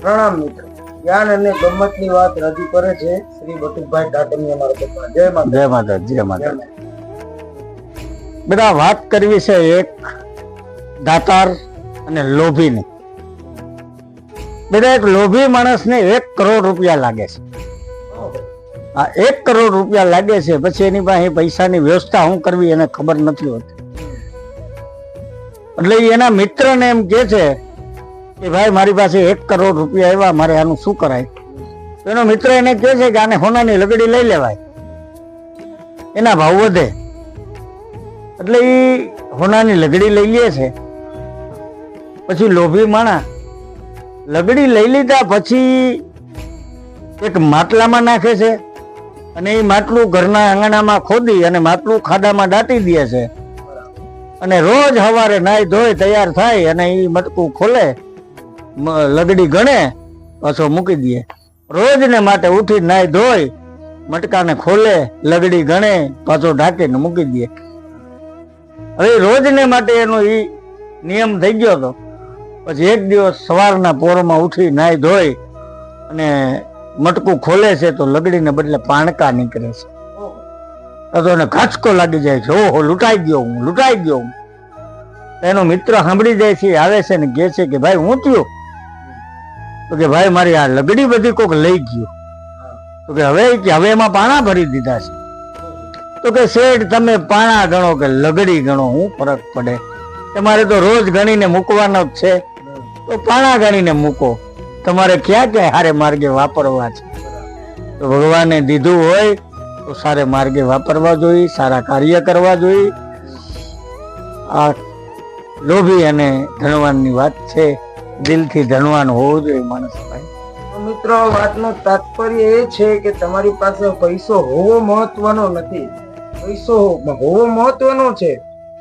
પ્રણામ મિત્ર. જ્ઞાન અને ગમ્મતની વાત રજૂ કરે છે શ્રી બટુકભાઈ ટાટની અમારા પપ્પા જય માતા જય માતા જય માતા. બધા વાત કરવી છે એક દાતાર અને લોભીની. બધા એક લોભી માણસને એક કરોડ રૂપિયા લાગે છે. આ એક કરોડ રૂપિયા લાગે છે પછી એની પાસે પૈસાની વ્યવસ્થા શું કરવી એને ખબર નથી હોતી. એટલે એના મિત્રને એમ કે છે કે ભાઈ, મારી પાસે એક કરોડ રૂપિયા આવ્યા, મારે આનું શું કરાય? એનો મિત્ર એને કહે છે કે આને સોનાની લગડી લઈ લેવાય. એના ભાવ વધે. એટલે એ હોનાની લગડી લઈ લે છે. પછી લોભી માણા લગડી લઈ લીધા પછી એક માટલામાં નાખે છે અને એ માટલું ઘરના આંગણામાં ખોદી અને માટલું ખાડામાં દાટી દે છે. અને રોજ સવારે નાઈ ધોઈ તૈયાર થાય અને એ મટકું ખોલે. લગડી ગણે, પાછો મૂકી દે રોજ ને માટે ઉઠી નાય ધોઈ, મટકાને ખોલે, લગડી ગણે, પાછો ઢાંકીને મૂકી દે હવે રોજને માટે એનો એ નિયમ થઈ ગયો હતો પછી એક દિવસ સવારના પોરમાં ઉઠી નાય ધોઈ અને મટકું ખોલે છે તો લગડીને બદલે પાણકા નીકળે છે. તો એને ઘાચકો લાગી જાય છે. ઓહો, લૂંટાઈ ગયો હું, લૂંટાઈ ગયો હું. એનો મિત્ર સાંભળી જાય છે, આવે છે ને કહે છે કે, ભાઈ, હું થયું? તો કે ભાઈ મારી આ લગડી બધી કોક લઈ ગયું. તો કે હવે કે હવે એમાં પાણા ભરી દીધા છે. તો કે શેઠ તમે પાણા ગણો કે લગડી ગણો, હું ફરક પડે. તમારે તો રોજ ગણીને મૂકવાનો જ છે. તો પાણા ગણીને મૂકો. તમારે ક્યાં ક્યાં હારે માર્ગે વાપરવા છે? તો ભગવાને દીધું હોય તો સારે માર્ગે વાપરવા જોઈએ, સારા કાર્ય કરવા જોઈએ. આ લોભી અને ધનવાનની વાત છે. દિલથી ધનવાન હોવું જોઈએ માણસ ભાઈ. મિત્રો વાતનો તાત્પર્ય એ છે કે તમારી પાસે પૈસો હોવો મહત્વનો નથી. પૈસો હોવો મહત્વનો છે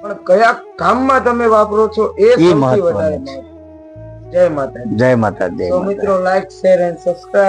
પણ કયા કામમાં તમે વાપરો છો એ સૌથી વધારે જય માતા જય માતા માતા મિત્રો લાઈક શેર એન્ડ સબસ્ક્રાઇબ